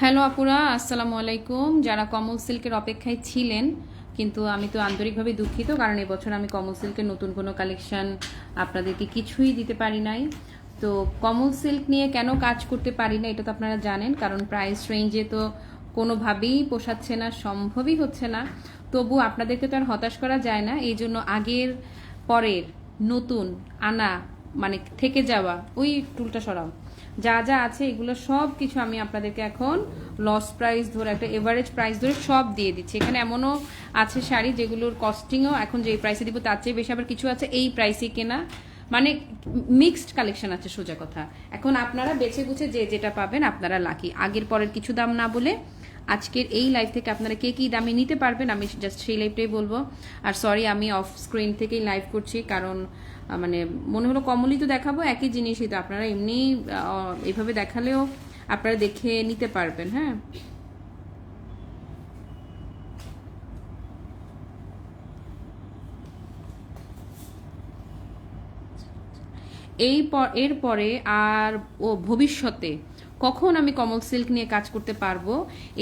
Hello আপুরা, আসসালামু আলাইকুম। যারা কমল সিল্কের অপেক্ষায় ছিলেন, কিন্তু আমি তো আন্তরিকভাবে দুঃখিত কারণ এবছর আমি কমল সিল্কের নতুন কোনো কালেকশন আপনাদেরকে কিছুই দিতে পারি নাই। তো কমল সিল্ক নিয়ে কেন কাজ করতে পারি না, এটা তো আপনারা জানেন, কারণ প্রাইস রেঞ্জে তো কোনোভাবেই পোষাচ্ছে না, সম্ভবই হচ্ছে না। তবু আপনাদেরকে তো আর হতাশ করা যায় না, এই জন্য আগের পরের নতুন আনা মানে থেকে যাওয়া, ওই টুলটা সরাও। যা যা আছে, এগুলো সব কিছু আমি আপনাদেরকে এখন লস প্রাইস ধরে একটা এভারেজ প্রাইস ধরে সব দিয়ে দিচ্ছি। এখানে এমনও আছে শাড়ি যেগুলোর কস্টিংও এখন যে প্রাইসে দিব, তার চেয়ে বেশি আবার কিছু আছে এই প্রাইসে কেনা। মানে মিক্সড কালেকশন আছে, সোজা কথা। এখন আপনারা বেছে বুঝে যে যেটা পাবেন, আপনারা লাকি আগের পরের কিছু দাম না বলে আজকের এই লাইভ থেকে আপনারা কে কী দামে নিতে পারবেন, আমি জাস্ট সেই লাইভটাই বলব। আর সরি আমি অফ স্ক্রিন থেকেই লাইভ করছি, কারণ মানে মনে হলো কমলই তো দেখাবো, একই জিনিসই তো। আপনারা এমনি এভাবে দেখালেও আপনারা দেখে নিতে পারবেন হ্যাঁ? এই এরপরে আর, ও, ভবিষ্যতে কখন আমি কমল সিল্ক নিয়ে কাজ করতে পারব,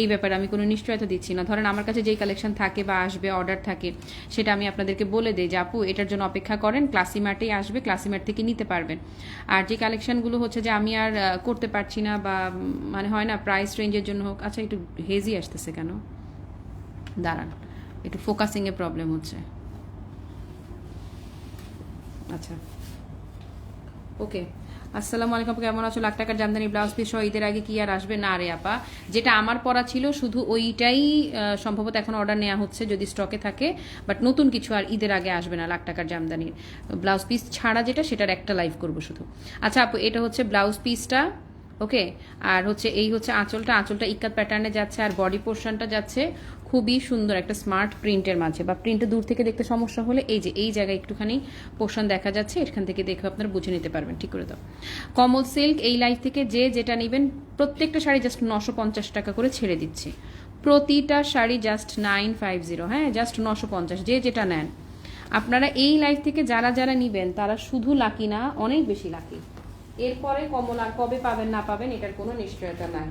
এই ব্যাপারে আমি কোনো নিশ্চয়তা দিচ্ছি না। ধরেন আমার কাছে যেই কালেকশন থাকে বা আসবে অর্ডার থাকে, সেটা আমি আপনাদেরকে বলে দিই যে, আপু, এটার জন্য অপেক্ষা করেন ক্লাসিমার্টেই আসবে ক্লাসিমার্ট থেকে নিতে পারবেন। আর যে কালেকশনগুলো হচ্ছে যে, আমি আর করতে পারছি না বা মানে হয় না প্রাইস রেঞ্জের জন্য হোক আচ্ছা একটু হেজি আসতেছে কেন? দাঁড়ান, একটু ফোকাসিংয়ে প্রবলেম হচ্ছে। আচ্ছা। ওকে আসসালামু আলাইকুম কেমন আছো? লাখ টাকার জামদানি ব্লাউজ পিস সহ ঈদের আগে কি আর আসবে? না রে আপা। যেটা আমার পরা ছিল, শুধু ওইটাই সম্ভবত এখন অর্ডার নেওয়া হচ্ছে যদি স্টকে থাকে। বাট নতুন কিছু আর ঈদের আগে আসবে না লাখ টাকার জামদানির। ব্লাউজ পিস ছাড়া যেটা, সেটার একটা লাইভ করব শুধু। আচ্ছা আপু, এটা হচ্ছে ব্লাউজ পিসটা ওকে? আর হচ্ছে এই হচ্ছে আঁচলটা আঁচলটা ইক্কাত প্যাটার্নে যাচ্ছে আর বডি পোর্শনটা যাচ্ছে খুবই সুন্দর একটা স্মার্ট প্রিন্টের মাঝে। বা প্রিন্টে দূর থেকে দেখতে সমস্যা হলে এই যে, এই জায়গায় একটুখানি পোর্শন দেখা যাচ্ছে, এখান থেকে দেখে আপনারা বুঝে নিতে পারবেন, ঠিক করে দাও। কমল সিল্ক এই লাইফ থেকে যে যেটা নেবেন, প্রত্যেকটা শাড়ি জাস্ট নশো পঞ্চাশ টাকা করে ছেড়ে দিচ্ছি। প্রতিটা sari just nine five zero হ্যাঁ? জাস্ট নশো পঞ্চাশ, যে যেটা নেন। আপনারা এই লাইফ থেকে যারা যারা নিবেন, তারা শুধু লাকি না, অনেক বেশি লাকি এরপরে কমলা কবে পাবেন, না পাবেন, এটার কোনো নিশ্চয়তা নাই।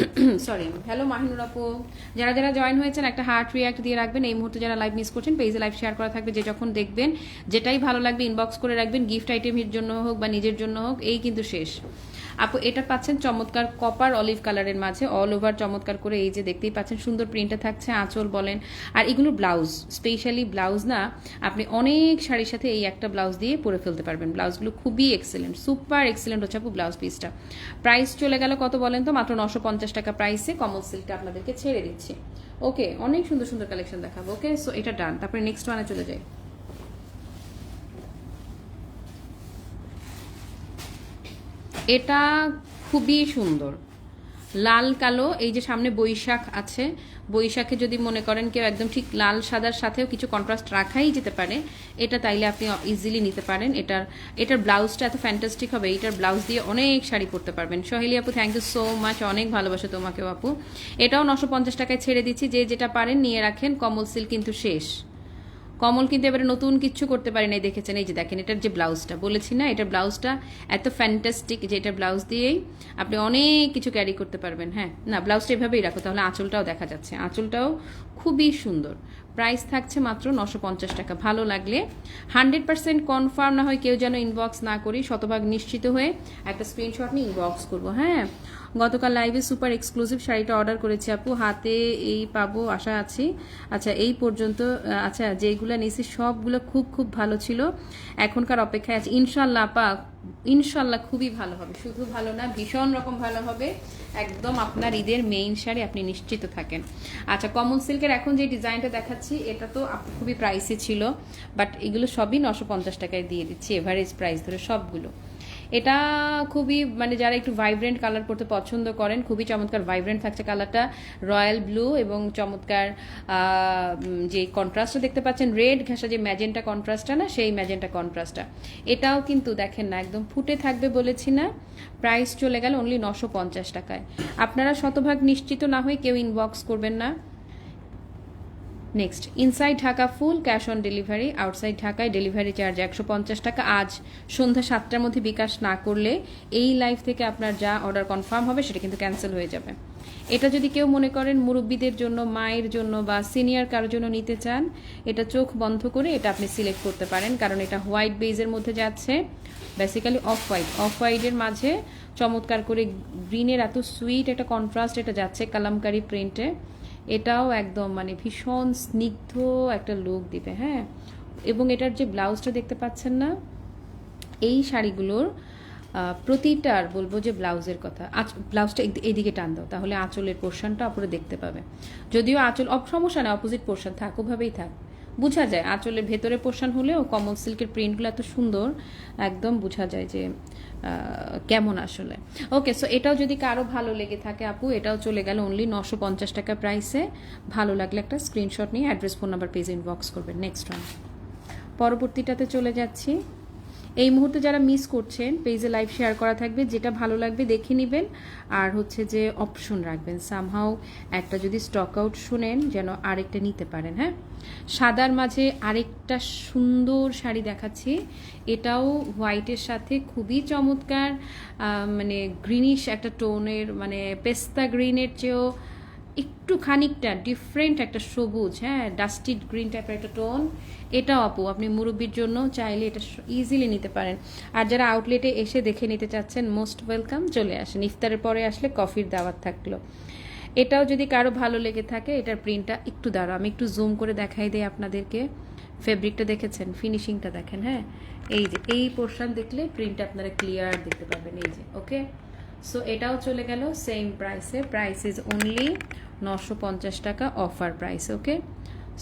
সরি হ্যালো মাহিনুর আপু। যারা যারা জয়েন হয়েছেন, একটা হার্ট রিয়াক্ট দিয়ে রাখবেন। এই মুহূর্তে যারা লাইভ মিস করছেন পেজে লাইভ শেয়ার করা থাকবে। যে যখন দেখবেন, যেটাই ভালো লাগবে ইনবক্স করে রাখবেন গিফট আইটেমের জন্য হোক বা নিজের জন্য হোক, এই কিন্তু শেষ। আপু, এটা পাচ্ছেন চমৎকার কপার অলিভ কালারের মাঝে অল ওভার চমৎকার করে এই যে দেখতেই পাচ্ছেন, সুন্দর প্রিন্টে থাকছে, আঁচল বলেন। আর এগুলো ব্লাউজ স্পেশালি ব্লাউজ না, আপনি অনেক শাড়ির সাথে এই একটা ব্লাউজ দিয়ে পরে ফেলতে পারবেন। ব্লাউজগুলো খুবই এক্সেলেন্ট সুপার এক্সেলেন্ট হচ্ছে আপু ব্লাউজ পিসটা প্রাইস চলে গেল কত বলেন তো? মাত্র নশো পঞ্চাশ টাকা প্রাইসে কমল সিল্কটা আপনাদেরকে ছেড়ে দিচ্ছি। ওকে অনেক সুন্দর সুন্দর কালেকশন দেখাবো ওকে সো এটা ডান তারপরে নেক্সট ওয়ানে চলে যাই। এটা খুবই সুন্দর। লাল, কালো, এই যে সামনে বৈশাখ আছে, বৈশাখে যদি মনে করেন কেউ একদম ঠিক লাল, সাদার সাথেও কিছু কন্ট্রাস্ট রাখাই যেতে পারে, এটা তাইলে আপনি ইজিলি নিতে পারেন। এটার এটার ব্লাউজটা এত ফ্যান্টাস্টিক হবে, এটার ব্লাউজ দিয়ে অনেক শাড়ি পরতে পারবেন। সহেলি আপু থ্যাংক ইউ সো মাচ অনেক ভালোবাসে তোমাকেও আপু। এটাও নশো পঞ্চাশ টাকায় ছেড়ে দিচ্ছি, যে যেটা পারেন নিয়ে রাখেন, কমল সিল্ক কিন্তু শেষ। কমল কিন্তু এবারে নতুন কিছু করতে পারি নাই দেখেছেন, এই যে দেখেন, এটার যে ব্লাউজটা, বলেছি না, এটার ব্লাউজটা এত ফ্যান্টাস্টিক যে এটা ব্লাউজ দিয়েই আপনি অনেক কিছু ক্যারি করতে পারবেন হ্যাঁ? না, ব্লাউজটা এভাবেই রাখো, তাহলে আঁচলটাও দেখা যাচ্ছে, আঁচলটাও খুবই সুন্দর। প্রাইস থাকছে মাত্র নশো পঞ্চাশ টাকা, ভালো লাগলে হান্ড্রেড পার্সেন্ট কনফার্ম না হয় কেউ যেন ইনবক্স না করি, শতভাগ নিশ্চিত হয়ে একটা স্ক্রিনশট নিয়ে ইনবক্স করব হ্যাঁ? গতকাল লাইভে সুপার এক্সক্লুসিভ শাড়িটা অর্ডার করেছি আপু। হাতে এই পাবো, আশা আছি। আচ্ছা এই পর্যন্ত আচ্ছা যেগুলো নিয়েছি সবগুলো খুব খুব ভালো ছিল। এখনকার অপেক্ষায় আছে। ইনশাল্লাহ আপা ইনশাল্লাহ খুবই ভালো হবে। শুধু ভালো না, ভীষণ রকম ভালো হবে। একদম আপনার ঈদের মেইন শাড়ি আপনি নিশ্চিত থাকেন। আচ্ছা কমন সিল্কের এখন যে ডিজাইনটা দেখাচ্ছি, এটা তো খুবই প্রাইসই ছিল। বাট এগুলো সবই নশো পঞ্চাশ টাকায় দিয়ে দিচ্ছি এভারেজ প্রাইস ধরে সবগুলো। এটা খুবই মানে যারা একটু ভাইব্রেন্ট কালার পরতে পছন্দ করেন, খুবই চমৎকার ভাইব্রেন্ট থাকছে কালারটা রয়্যাল ব্লু এবং চমৎকার যে কন্ট্রাস্টটা দেখতে পাচ্ছেন রেড ঘাসা যে ম্যাজেন্টা কন্ট্রাস্টটা না, সেই ম্যাজেন্টা কন্ট্রাস্টটা এটাও কিন্তু দেখেন না, একদম ফুটে থাকবে বলেছি না। প্রাইস চলে গেল অনলি নশো পঞ্চাশ টাকায়। আপনারা শতভাগ নিশ্চিত না হয়ে কেউ ইনবক্স করবেন না। Next inside Dhaka full cash on delivery outside ঢাকায় ডেলিভারি চার্জ একশো পঞ্চাশ টাকা। আজ সন্ধ্যা সাতটার মধ্যে বিকাশ না করলে এই লাইভ থেকে আপনার যা অর্ডার কনফার্ম হবে, সেটা কিন্তু ক্যান্সেল হয়ে যাবে। এটা যদি কেউ মনে করেন মুরব্বীদের জন্য, মায়ের জন্য বা সিনিয়র কারোর জন্য নিতে চান, এটা চোখ বন্ধ করে এটা আপনি সিলেক্ট করতে পারেন, কারণ এটা হোয়াইট বেজের মধ্যে যাচ্ছে। বেসিক্যালি অফ হোয়াইট অফ হোয়াইটের মাঝে চমৎকার করে গ্রিনের এত সুইট একটা কন্ট্রাস্ট এটা যাচ্ছে কালামকারি প্রিন্টে এটাও একদম মানে ভীষণ স্নিগ্ধ একটা লুক দিবে হ্যাঁ? এবং এটার যে ব্লাউজটা দেখতে পাচ্ছেন না, এই শাড়িগুলোর প্রতিটার বলব যে ব্লাউজের কথা। আঁচ, ব্লাউজটা এইদিকে টান দাও, তাহলে আঁচলের পোর্শনটা অপরে দেখতে পাবে। যদিও আঁচল সমস্যা না অপোজিট পোর্শন থাক, ওভাবেই থাক। বোঝা যায়, আঁচলের ভেতরে পোর্শন হলেও কমল সিল্কের প্রিন্টগুলো এত সুন্দর, একদম বোঝা যায় যে কেমন আসলে। ওকে সো এটাও যদি কারও ভালো লেগে থাকে আপু, এটাও চলে গেল অনলি নশো পঞ্চাশ টাকা প্রাইসে ভালো লাগলে একটা স্ক্রিনশট নিয়ে অ্যাড্রেস ফোন নাম্বার পেজে ইনবক্স করবেন। নেক্সট ওয়ান পরবর্তীটাতে চলে যাচ্ছি। এই মুহূর্তে যারা মিস করছেন পেজে লাইভ শেয়ার করা থাকবে, যেটা ভালো লাগবে দেখে নেবেন। আর হচ্ছে যে অপশন রাখবেন। সামহাও একটা যদি স্টক আউট শুনেন, যেন আরেকটা নিতে পারেন হ্যাঁ? সাদার মাঝে আরেকটা সুন্দর শাড়ি দেখাচ্ছি। এটাও হোয়াইটের সাথে খুবই চমৎকার মানে গ্রিনিশ একটা টোনের মানে পেস্তা গ্রিনের চেয়েও একটু খানিকটা ডিফারেন্ট একটা সবুজ হ্যাঁ ডাস্টিড গ্রিন টাইপের একটা টোন এটাও আপু, আপনি মুরব্বির জন্য চাইলে এটা ইজিলি নিতে পারেন। আর যারা আউটলেটে এসে দেখে নিতে চাচ্ছেন মোস্ট ওয়েলকাম চলে আসেন। ইফতারের পরে আসলে কফির দাওয়াত থাকল। এটাও যদি কারও ভালো লেগে থাকে, এটার প্রিন্টটা একটু দাঁড়ো আমি একটু জুম করে দেখাই দিই আপনাদেরকে। ফেব্রিকটা দেখেছেন? ফিনিশিংটা দেখেন হ্যাঁ? এই যে, এই পোর্শন দেখলে প্রিন্টটা আপনারা ক্লিয়ার দেখতে পাবেন এই যে ওকে সো এটাও চলে গেল সেম প্রাইসে প্রাইস ইজ অনলি নশো পঞ্চাশ টাকা অফার প্রাইস ওকে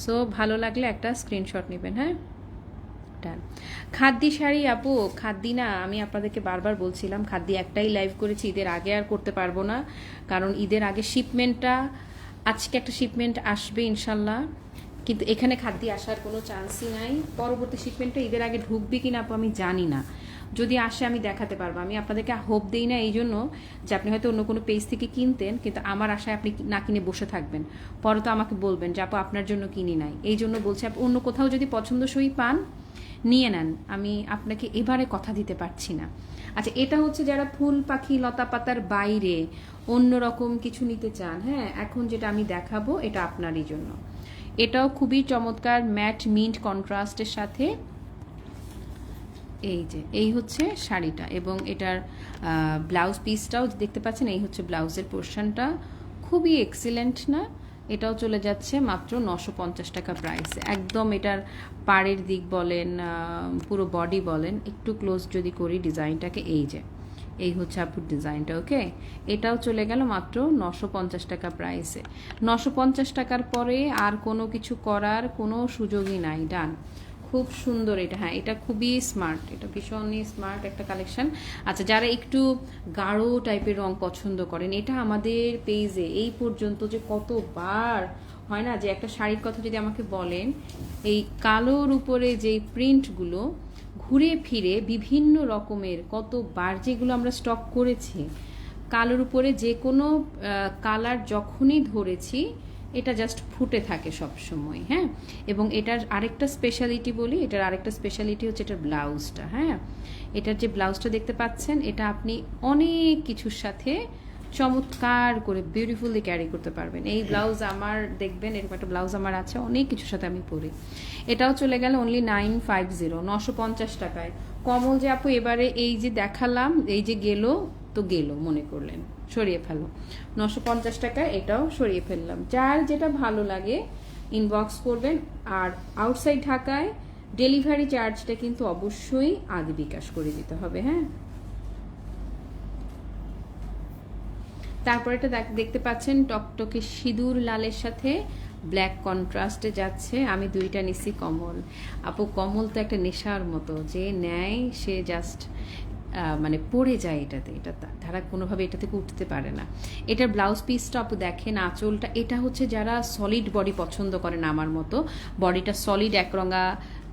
সো ভালো লাগলে একটা স্ক্রিনশট নেবেন হ্যাঁ? খাদ্দি শাড়ি আপু খাদ্দি না, আমি আপনাদেরকে বারবার বলছিলাম খাদ্দি একটাই লাইভ করেছি, ঈদের আগে আর করতে পারব না। কারণ ঈদের আগে শিপমেন্টটা আজকে একটা শিপমেন্ট আসবে ইনশাল্লাহ। কিন্তু এখানে খাদ্যি আসার কোনো চান্সই নাই। পরবর্তী শিপমেন্টটা ঈদের আগে ঢুকবে কিনা আপু আমি জানি না। যদি আসে, আমি দেখাতে পারব। আমি আপনাদেরকে হোপ দেই না এই জন্য যে আপনি হয়তো অন্য কোনো পেজ থেকে কিনতেন, কিন্তু আমার আশায় আপনি না কিনে বসে থাকবেন। পরে তো আমাকে বলবেন যে, আপু, আপনার জন্য কিনি নাই। এই জন্য বলছি আপনি অন্য কোথাও যদি পছন্দসই পান, নিয়ে নেন। আমি আপনাকে এবারে কথা দিতে পারছি না। আচ্ছা এটা হচ্ছে যারা ফুল পাখি লতা পাতার বাইরে অন্য রকম কিছু নিতে চান হ্যাঁ এখন যেটা আমি দেখাবো, এটা আপনারই জন্য। এটাও খুবই চমৎকার, ম্যাট মিন্ট কন্ট্রাস্টের সাথে এই যে, এই হচ্ছে শাড়িটা এবং এটার ব্লাউজ পিসটাও দেখতে পাচ্ছেন, এই হচ্ছে ব্লাউজের পোর্শনটা খুবই এক্সিলেন্ট না? এটাও চলে যাচ্ছে মাত্র নশো পঞ্চাশ টাকা প্রাইসে একদম এটার পাড়ের দিক বলেন পুরো বডি বলেন, একটু ক্লোজ যদি করি ডিজাইনটাকে, এই যে, এই হচ্ছে আপুর ডিজাইনটা ওকে এটাও চলে গেল মাত্র নশো পঞ্চাশ টাকা প্রাইসে নশো পঞ্চাশ টাকার পরে আর কোনো কিছু করার কোনো সুযোগই নাই ডান খুব সুন্দর এটা হ্যাঁ এটা খুবই স্মার্ট এটা ভীষণই স্মার্ট একটা কালেকশন আচ্ছা যারা একটু গাঢ় টাইপের রং পছন্দ করেন, এটা আমাদের পেজে এই পর্যন্ত যে কতবার, হয় না? যে একটা শাড়ির কথা যদি আমাকে বলেন, এই কালোর উপরে যেই প্রিন্টগুলো ঘুরে ফিরে বিভিন্ন রকমের কতবার যেগুলো আমরা স্টক করেছি, কালোর উপরে যে কোনো কালার যখনই ধরেছি এটা জাস্ট ফুটে থাকে সব সময় হ্যাঁ? এবং এটার আরেকটা স্পেশালিটি বলি এটার আরেকটা স্পেশালিটি হচ্ছে এটার ব্লাউজটা হ্যাঁ? এটার যে ব্লাউজটা দেখতে পাচ্ছেন এটা আপনি অনেক কিছুর সাথে চমৎকার করে বিউটিফুলি ক্যারি করতে পারবেন। এই ব্লাউজ আমার দেখবেন এরকম একটা ব্লাউজ আমার আছে অনেক কিছুর সাথে আমি পরি। এটাও চলে গেল অনলি নাইন ফাইভ জিরো নশো পঞ্চাশ টাকায়। কমল যে আপু এবারে এই যে দেখালাম এই যে গেল তো গেল মনে করলেন। সরিয়ে ফেলো। নশো পঞ্চাশ টাকায় এটাও সরিয়ে ফেললাম। যার যেটা ভালো লাগে ইনবক্স করবেন। আর আউটসাইড ঢাকায় ডেলিভারি চার্জটা কিন্তু অবশ্যই আগে বিকাশ করে দিতে হবে হ্যাঁ? তারপর এটা দেখ- দেখতে পাচ্ছেন টকটকে সিঁদুর লালের সাথে ব্ল্যাক কন্ট্রাস্টে যাচ্ছে। আমি দুইটা নিছি কমল। আপু, কমল তো একটা নেশার মতো। যে নেয়, সে জাস্ট মানে পড়ে যায় এটাতে, এটা তারা কোনোভাবে এটা থেকে উঠতে পারে না। এটার ব্লাউজ পিসটা আপু দেখেন, আঁচলটা, এটা হচ্ছে যারা সলিড বডি পছন্দ করেন আমার মতো বডিটা সলিড একরঙা,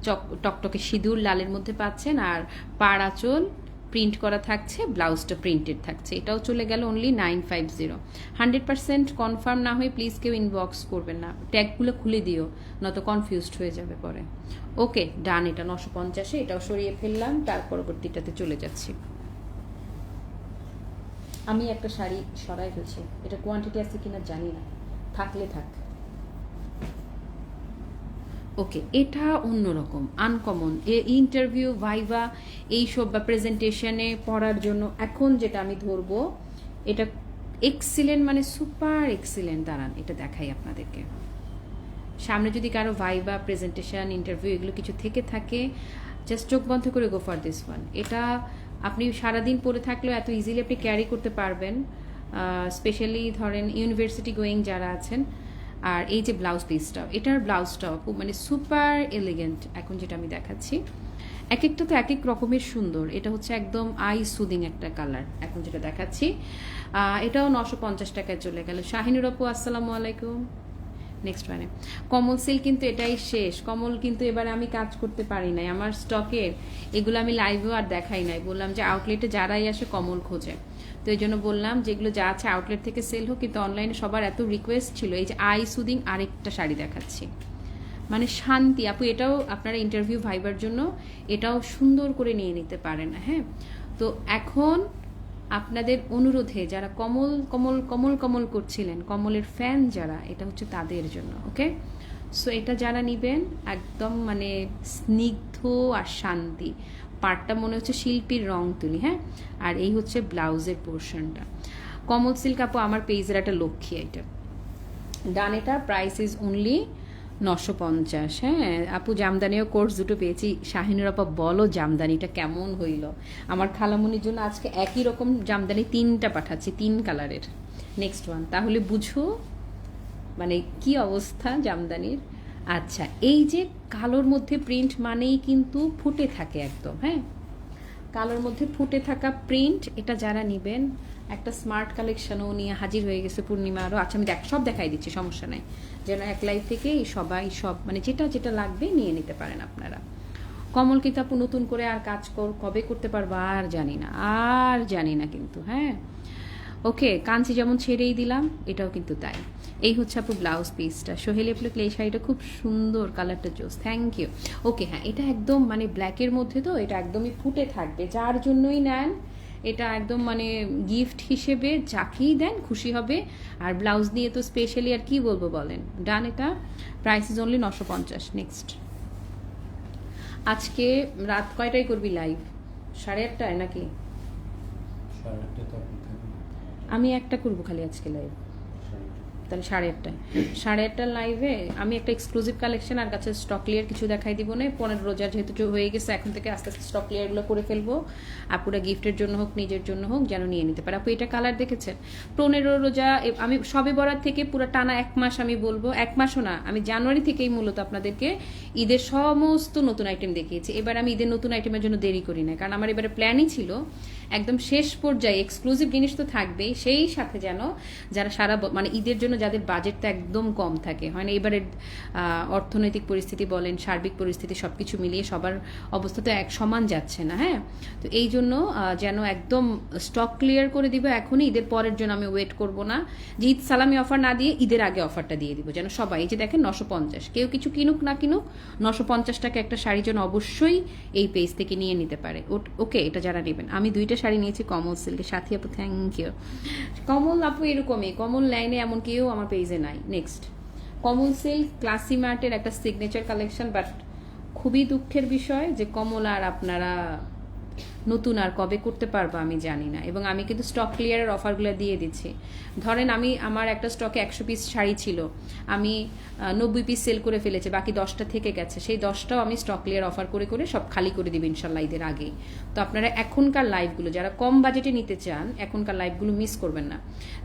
চক, টকটকে সিঁদুর, লালের মধ্যে পাচ্ছেন, আর পাড় আঁচল প্রিন্ট করা থাকছে ব্লাউজটা প্রিন্টেড থাকছে। এটাও চলে গেল only nine five zero hundred percent confirm না হয়ে প্লিজ কেউ ইনবক্স করবেন না। ট্যাগগুলো খুলে দিও, নয়তো কনফিউজড হয়ে যাবে পরে। ওকে ডান এটা নশো পঞ্চাশে, এটাও সরিয়ে ফেললাম, তার পরবর্তীটাতে চলে যাচ্ছি। আমি একটা শাড়ি সরাই ফেলছি, এটা কোয়ান্টিটি আছে কিনা জানি না। থাকলে থাক। ওকে এটা অন্যরকম আনকমন এ ইন্টারভিউ ভাইভা এইসব বা প্রেজেন্টেশনে পড়ার জন্য এখন যেটা আমি ধরবো, এটা এক্সিলেন্ট মানে সুপার এক্সিলেন্ট দাঁড়ান, এটা দেখাই আপনাদেরকে। সামনে যদি কারও ভাইভা প্রেজেন্টেশন ইন্টারভিউ এগুলো কিছু থেকে থাকে জাস্ট চোখ বন্ধ করে গো ফর দিস ওয়ান এটা আপনি সারাদিন পরে থাকলেও এত ইজিলি আপনি ক্যারি করতে পারবেন। স্পেশালি ধরেন ইউনিভার্সিটি গোয়িং যারা আছেন আর এই যে ব্লাউজ পিসটাও এটার ব্লাউজটাও খুব মানে সুপার এলিগেন্ট এখন যেটা আমি দেখাচ্ছি। এক একটা তো এক এক রকমের সুন্দর, এটা হচ্ছে একদম আই সুদিং একটা কালার এখন যেটা দেখাচ্ছি। এটাও নশো পঞ্চাশ টাকায় চলে গেল। শাহিনুর আপু, আসসালামু আলাইকুম। নেক্সট মানে কমল সিল কিন্তু এটাই শেষ। কমল কিন্তু এবার আমি কাজ করতে পারি নাই। আমার স্টকের এগুলো আমি লাইভেও আর দেখাই নাই। বললাম যে আউটলেটে যারাই আসে কমল খোঁজে। তো এই জন্য বললাম যেগুলো যা আছে আউটলেট থেকে সেল হোক, কিন্তু অনলাইনে সবার এত রিকোয়েস্ট ছিল, এই যে আই সুদিং আরেকটা শাড়ি দেখাচ্ছি। মানে শান্তি, আপু এটাও আপনারা ইন্টারভিউ ভাইবার জন্য এটাও সুন্দর করে নিয়ে নিতে পারেন হ্যাঁ? তো এখন আপনাদের অনুরোধে যারা কমল কমল কমল কমল করছিলেন, কমলের ফ্যান যারা, এটা হচ্ছে তাদের জন্য ওকে সো এটা যারা নিবেন, একদম মানে স্নিগ্ধ আর শান্তি। পাটটা মনে হচ্ছে শিল্পীর রং তুলি হ্যাঁ? আর এই হচ্ছে ব্লাউজের পোর্শনটা। কমল সিল্ক আপু, আমার পেজের একটা লক্ষ্মী এটা ডান এটা প্রাইস ইজ অনলি নশো পঞ্চাশ হ্যাঁ? আপু, জামদানিও কোর্স দুটো পেয়েছি। শাহিনুর আপা, বলো জামদানিটা কেমন হইল? আমার খালামুনির জন্য আজকে একই রকম জামদানি তিনটা পাঠাচ্ছি, তিন কালারের নেক্সট ওয়ান তাহলে বুঝো মানে কি অবস্থা জামদানির? আচ্ছা এই যে কালোর মধ্যে প্রিন্ট মানেই কিন্তু ফুটে থাকে একদম হ্যাঁ? কালোর মধ্যে ফুটে থাকা প্রিন্ট এটা যারা নেবেন, একটা স্মার্ট কালেকশনও নিয়ে হাজির হয়ে গেছে পূর্ণিমা আরও। আচ্ছা আমি দেখ, সব দেখাই দিচ্ছি, সমস্যা নাই। যেন এক লাইফ থেকে সবাই সব মানে যেটা যেটা লাগবে নিয়ে নিতে পারেন আপনারা। কমল কিন্তু আপু, নতুন করে আর কাজ কর, কবে করতে পারব আর জানি না, আর জানি না কিন্তু হ্যাঁ? ওকে কাঞ্চি যেমন ছেড়েই দিলাম, এটাও কিন্তু তাই। এই হচ্ছে আপু ব্লাউজ পিসটা সোহেলি আপু এই শাড়িটা খুব সুন্দর কালারটা জোস থ্যাংক ইউ ওকে হ্যাঁ এটা একদম মানে ব্ল্যাকের মধ্যে তো এটা একদমই ফুটে থাকবে। যার জন্যই নেন এটা একদম মানে গিফট হিসেবে যাকেই দেন খুশি হবে। আর ব্লাউজ নিয়ে তো স্পেশালি আর কি বলব বলেন? ডান এটা। প্রাইস ইজ অনলি নশো পঞ্চাশ। নেক্সট আজকে রাত কয়টায় করবি লাইভ সাড়ে আটটায় নাকি? আমি একটা করব খালি আজকে লাইভ। তাহলে সাড়ে আটটায়। সাড়ে আটটার লাইভে আমি একটা এক্সক্লুসিভ কালেকশন আর কাছে স্টক ক্লিয়ার কিছু দেখাই দিব না। পনেরো রোজার যেহেতু হয়ে গেছে, এখন থেকে আস্তে আস্তে স্টক ক্লিয়ারগুলো করে ফেলব। আপুরা গিফটের জন্য হোক, নিজের জন্য হোক, যেন নিয়ে নিতে পারে। আপু, এটা কালার দেখেছেন? পনেরো রোজা আমি সবে বরার থেকে পুরো টানা এক মাস আমি বলব, এক মাসও না, আমি জানুয়ারি থেকেই মূলত আপনাদেরকে ঈদের সমস্ত নতুন আইটেম দেখিয়েছি। এবার আমি ঈদের নতুন আইটেমের জন্য দেরি করি না কারণ আমার এবারে প্ল্যানই ছিল একদম শেষ পর্যায়ে এক্সক্লুসিভ জিনিস তো থাকবেই। সেই সাথে যেন যারা সারা মানে ঈদের জন্য যাদের বাজেটটা একদম কম থাকে। হয় না, এবারের অর্থনৈতিক পরিস্থিতি বলেন, সার্বিক পরিস্থিতি সব কিছু মিলিয়ে সবার অবস্থা তো এক সমান যাচ্ছে না হ্যাঁ? তো এই জন্য যেন একদম স্টক ক্লিয়ার করে দিব এখনই। ঈদের পরের জন্য আমি ওয়েট করব না। যে ঈদ সালামি অফার না দিয়ে ঈদের আগে অফারটা দিয়ে দিব। যেন সবাই, এই যে দেখেন নশো পঞ্চাশ। কেউ কিছু কিনুক না কিনুক, নশো পঞ্চাশ টাকা একটা শাড়ি যেন অবশ্যই এই পেজ থেকে নিয়ে নিতে পারে। ওকে এটা যারা নেবেন। আমি দুইটা শাড়ি নিয়েছি, কমল সিল্কে সাথী আপু থ্যাংক ইউ কমল আপু এরকমই, কমল লাইনে এমন কেউ আমার পেজে নাই। নেক্সট কমল সিল্ক ক্লাসি মার্টের একটা সিগনেচার কালেকশন বাট খুবই দুঃখের বিষয় যে কমল আর আপনারা নতুন আর কবে করতে পারব আমি জানি না। এবং আমি কিন্তু স্টক ক্লিয়ারের অফারগুলো দিয়ে দিচ্ছি। ধরেন আমি আমার একটা স্টকে একশো পিস শাড়ি ছিল, আমি নব্বই পিস সেল করে ফেলেছি, বাকি দশটা থেকে গেছে। সেই দশটাও আমি স্টক ক্লিয়ার অফার করে করে সব খালি করে দিবি ইনশাল্লাহ ঈদের আগেই। তো আপনারা এখনকার লাইভগুলো যারা কম বাজেটে নিতে চান, এখনকার লাইভগুলো মিস করবেন না।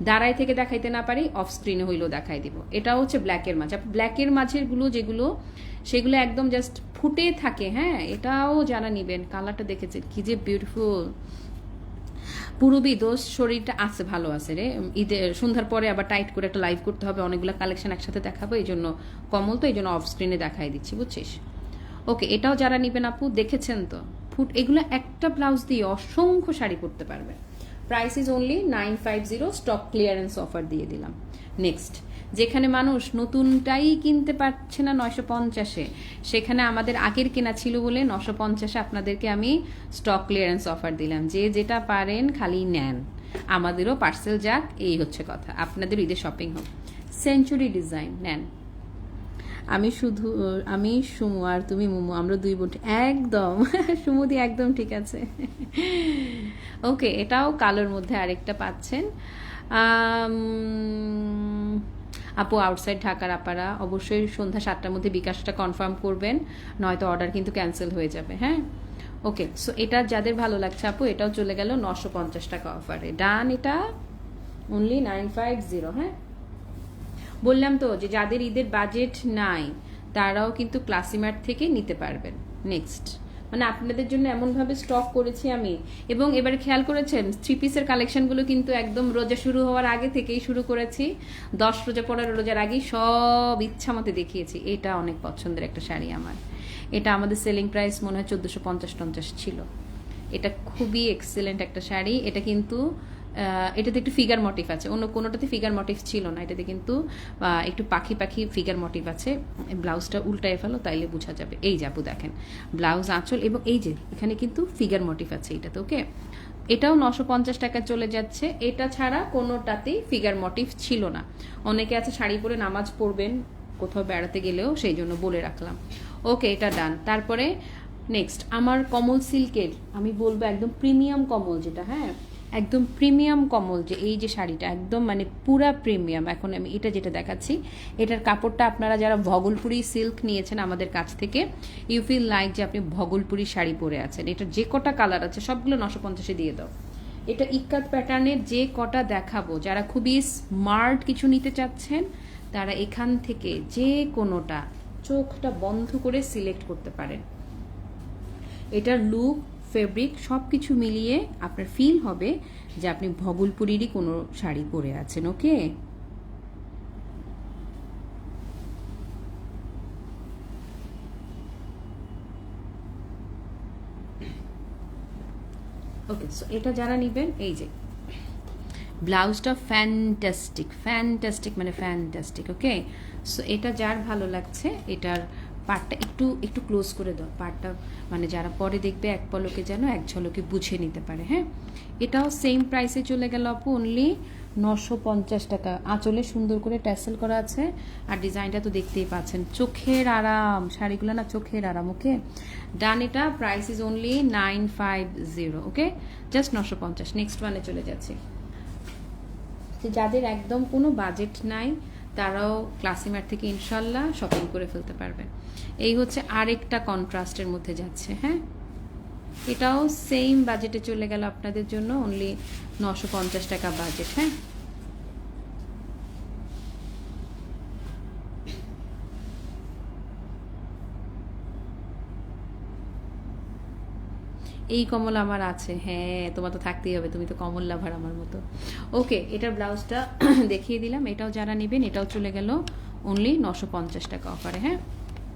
দাঁড়াই থেকে দেখাইতে না পারি অফ স্ক্রিনে হইলেও দেখাই দিব। এটা হচ্ছে ব্ল্যাকের মাঝে। ব্ল্যাকের মাঝেরগুলো যেগুলো সেগুলো একদম জাস্ট ফুটে থাকে হ্যাঁ? এটাও যারা নিবেন, কালারটা দেখেছেন? কি যে বিউটিফুল পুরবি দোষ শরীরটা আছে, ভালো আছে রে। ঈদে, সন্ধ্যার পরে আবার টাইট করে একটা লাইভ করতে হবে, অনেকগুলো কালেকশন একসাথে দেখাবো, এই জন্য কমল তো, এই জন্য অফ স্ক্রিনে দেখাই দিচ্ছি, বুঝছিস? ওকে এটাও যারা নিবেন আপু, দেখেছেন তো? ফুট, এগুলো একটা ব্লাউজ দিয়ে অসংখ্য শাড়ি পরতে পারবে। Price is only nine five zero stock clearance offer দিয়ে দিলাম। নেক্সট যেখানে মানুষ নতুনটাই কিনতে পারছে না নয়শো পঞ্চাশে, সেখানে আমাদের আগের কেনা ছিল বলে নশো পঞ্চাশে আপনাদেরকে আমি স্টক ক্লিয়ারেন্স অফার দিলাম। যে যেটা পারেন খালি নেন। আমাদেরও পার্সেল যাক, এই হচ্ছে কথা। আপনাদের ঈদের শপিং হোক। সেঞ্চুরি ডিজাইন নেন। আমি শুধু, আমি সুমু আর তুমি মুমু, আমরা দুই বোন। একদম। সুমুদি একদম ঠিক আছে। ওকে এটাও কালোর মধ্যে আরেকটা পাচ্ছেন। আপু আউটসাইড ঢাকার আপারা, অবশ্যই সন্ধ্যা সাতটার মধ্যে বিকাশটা কনফার্ম করবেন, নয়তো অর্ডার কিন্তু ক্যান্সেল হয়ে যাবে হ্যাঁ? ওকে সো এটা যাদের ভালো লাগছে আপু, এটাও চলে গেল নশো পঞ্চাশ টাকা অফারে ডান এটা অনলি নাইন ফাইভ জিরো হ্যাঁ? বললাম তো যে যাদের ঈদের বাজেট নাই, তারাও কিন্তু ক্লাসিমার্ট থেকে নিতে পারবেন। নেক্সট মানে আপনাদের জন্য এমনভাবে স্টক করেছি আমি। এবং এবার খেয়াল করেছেন থ্রি পিসের কালেকশনগুলো কিন্তু একদম রোজা শুরু হওয়ার আগে থেকেই শুরু করেছি। দশ রোজা পনেরো রোজার আগেই সব ইচ্ছা মতে দেখিয়েছি। এটা অনেক পছন্দের একটা শাড়ি আমার। এটা আমাদের সেলিং প্রাইস মনে হয় চোদ্দোশো পঞ্চাশ টঞ্চাশ ছিল। এটা খুবই এক্সেলেন্ট একটা শাড়ি। এটা কিন্তু এটাতে একটু ফিগার মোটিভ আছে। অন্য কোনোটাতে ফিগার মোটিভ ছিল না। এটাতে কিন্তু একটু পাখি পাখি ফিগার মোটিভ আছে ব্লাউজটা উল্টায় ফেলো, তাইলে বোঝা যাবে। এই যাব দেখেন ব্লাউজ আঁচল এবং এই যে, এখানে কিন্তু ফিগার মোটিভ আছে এটাতে ওকে? এটাও নশো পঞ্চাশ টাকা চলে যাচ্ছে। এটা ছাড়া কোনোটাতেই ফিগার মোটিভ ছিল না। অনেকে আছে শাড়ি পরে নামাজ পড়বেন, কোথাও বেড়াতে গেলেও, সেই জন্য বলে রাখলাম। ওকে, এটা ডান তারপরে নেক্সট আমার কমল সিল্কের আমি বলব একদম প্রিমিয়াম কমল যেটা হ্যাঁ? একদম প্রিমিয়াম কমল যে এই যে শাড়িটা, একদম মানে পুরা প্রিমিয়াম এখন আমি এটা যেটা দেখাচ্ছি, এটার কাপড়টা আপনারা যারা ভগলপুরি সিল্ক নিয়েছেন আমাদের কাছ থেকে ইউ ফিল লাইক যে আপনি ভগলপুরি শাড়ি পরে আছেন। এটা যে কটা কালার আছে, সবগুলো নশো পঞ্চাশে দিয়ে দাও। এটা ইক্কাত প্যাটার্নের যে কটা দেখাবো, যারা খুবই স্মার্ট কিছু নিতে চাচ্ছেন, তারা এখান থেকে যে কোনোটা চোখটা বন্ধ করে সিলেক্ট করতে পারেন। এটার লুক ফেব্রিক সব কিছু মিলিয়ে আপনার ফিল হবে যে আপনি ভগলপুরিরই কোনো শাড়ি পরে আছেন ওকে ওকে সো এটা যারা নেবেন, এই যে, ব্লাউজটা ফ্যান্টাস্টিক ফ্যান্টাস্টিক মানে ফ্যান্টাস্টিক ওকে সো এটা যার ভালো লাগছে, এটার পার্টটা একটু একটু ক্লোজ করে দাও। পার্টটা মানে যারা পরে দেখবে এক পলকে যেন এক ঝলকে বুঝে নিতে পারে হ্যাঁ? এটাও সেম প্রাইসে চলে গেল আপু অনলি নশো পঞ্চাশ টাকা। আঁচলে সুন্দর করে ট্যাসেল করা আছে। আর ডিজাইনটা তো দেখতেই পাচ্ছেন। চোখের আরাম। শাড়িগুলো না চোখের আরাম ওকে ডান এটা price is only nine five zero okay just নশো পঞ্চাশ। নেক্সট ওয়ানে চলে যাচ্ছি। যাদের একদম কোনো বাজেট নাই তারাও ক্লাসিমার থেকে ইনশাল্লাহ শপিং করে ফেলতে পারবে। এই হচ্ছে আরেকটা কন্ট্রাস্টের মধ্যে যাচ্ছে হ্যাঁ? এটাও সেম বাজেটে চলে গেল আপনাদের জন্য অনলি নশো পঞ্চাশ টাকা বাজেট হ্যাঁ? এই কমল আমার আছে। হ্যাঁ তোমার তো থাকতেই হবে, তুমি তো কমল লাভার আমার মতো। ওকে এটার ব্লাউজটা দেখিয়ে দিলাম। এটাও যারা নেবেন, এটাও চলে গেল অনলি নশো পঞ্চাশ টাকা অফারে হ্যাঁ?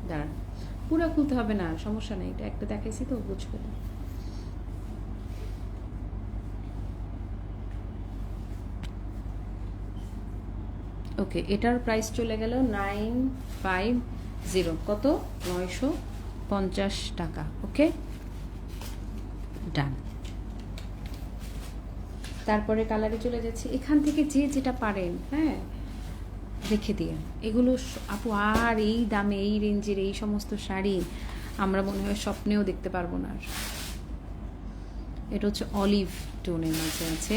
দাঁড়ান, পুরো খুলতে হবে না, সমস্যা নেই, এটা একটা দেখাইছি তো, বুঝবে না। ওকে এটার প্রাইস চলে গেল নাইন ফাইভ জিরো কত? নয়শো পঞ্চাশ টাকা ওকে ডান। তারপরে কালারে চলে যাচ্ছি। এখান থেকে যে যেটা পারেন হ্যাঁ রেখে দিয়ে। এগুলো আপু, আর এই দামে, এই রেঞ্জের এই সমস্ত শাড়ি আমরা মনে হয় স্বপ্নেও দেখতে পারব না এটা হচ্ছে অলিভ টোনের মাঝে আছে।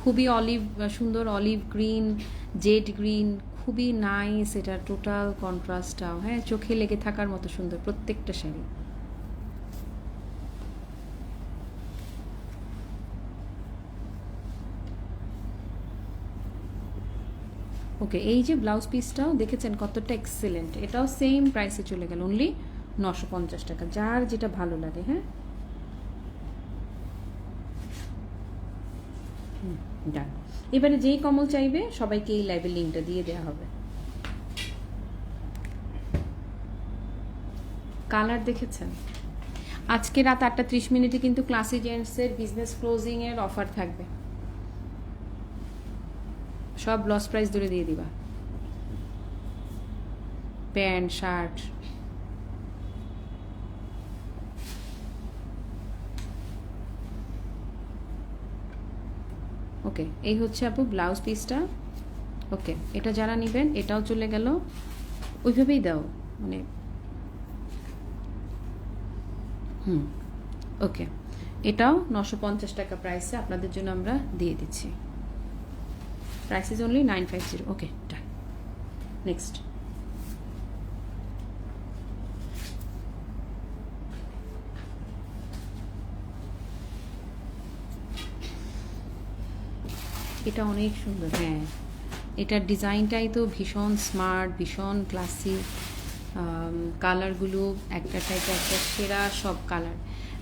খুবই অলিভ সুন্দর অলিভ গ্রিন, জেড গ্রিন, খুবই নাইস। এটা টোটাল কন্ট্রাস্টটাও হ্যাঁ চোখে লেগে থাকার মতো সুন্দর প্রত্যেকটা শাড়ি। ওকে, এই যে ব্লাউজ পিসটাও দেখেছেন কতটা এক্সেলেন্ট এটাও সেম প্রাইসে চলে গেল অনলি নশো পঞ্চাশ টাকা, যার যেটা ভালো লাগে হ্যাঁ? ডান এবারে যেই কমল চাইবে, সবাইকে এই লাইভের লিঙ্কটা দিয়ে দেওয়া হবে। কালার দেখেছেন? আজকে রাত আটটা ত্রিশ মিনিটে কিন্তু ক্লাসি জেন্টসের বিজনেস ক্লোজিং এর অফার থাকবে। সব লস প্রাইস ধরে দিয়ে দিবা। Pant, shirt. ওকে এই হচ্ছে আপু ব্লাউজ পিসটা ওকে এটা যারা নেবেন, এটাও চলে গেল। ওইভাবেই দাও মানে হুম ওকে এটাও নশো পঞ্চাশ টাকা প্রাইসে আপনাদের জন্য আমরা দিয়ে দিচ্ছি। Price is only nine five zero okay next এটা অনেক সুন্দর হ্যাঁ। এটার ডিজাইনটাই তো ভীষণ স্মার্ট, ভীষণ ক্লাসি। কালারগুলো একটা টাইপ একটা সেরা সব কালার।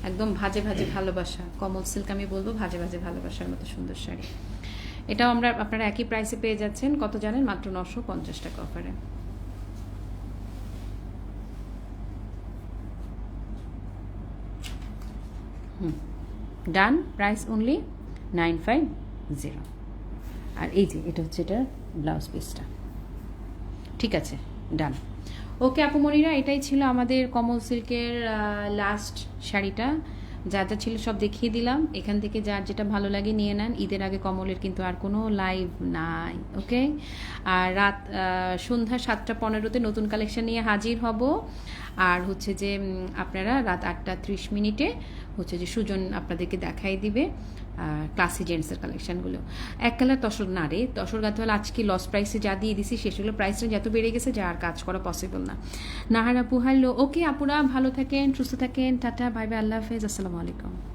একদম ভাজে ভাজে ভালোবাসা। কমল সিল্ক আমি বলব ভাজে ভাজে ভালোবাসার মতো সুন্দর শাড়ি। এটাও আমরা আপনারা একই প্রাইসে পেয়ে যাচ্ছেন। কত জানেন? মাত্র নশো পঞ্চাশ টাকা অফারে হুম। Done price only nine five zero আর এই যে, এটা হচ্ছে এটার ব্লাউজ পিসটা ঠিক আছে ডান ওকে আপু মনিরা, এটাই ছিল আমাদের কমল সিল্কের লাস্ট শাড়িটা। যা যা ছিল সব দেখিয়ে দিলাম। এখান থেকে যার যেটা ভালো লাগে নিয়ে নেন। ঈদের আগে কমলের কিন্তু আর কোনো লাইভ নাই ওকে আর রাত সন্ধ্যা সাতটা পনেরোতে নতুন কালেকশন নিয়ে হাজির হব। আর হচ্ছে যে আপনারা রাত আটটা ত্রিশ মিনিটে হচ্ছে যে সুজন আপনাদেরকে দেখাই দিবে। ক্লাসি জেন্টসের কালেকশানগুলো এক কালার তসর, না রে, তসর গাঁথওয়ালা আজকে লস প্রাইসে যা দিয়ে দিছি, সেগুলো প্রাইসটা যত বেড়ে গেছে যা আর কাজ করা পসিবল না। নাহার আপু ওকে আপুরা, ভালো থাকেন, সুস্থ থাকেন, টাটা ভাই বাই আল্লাহ হাফেজ, আসসালামু আলাইকুম।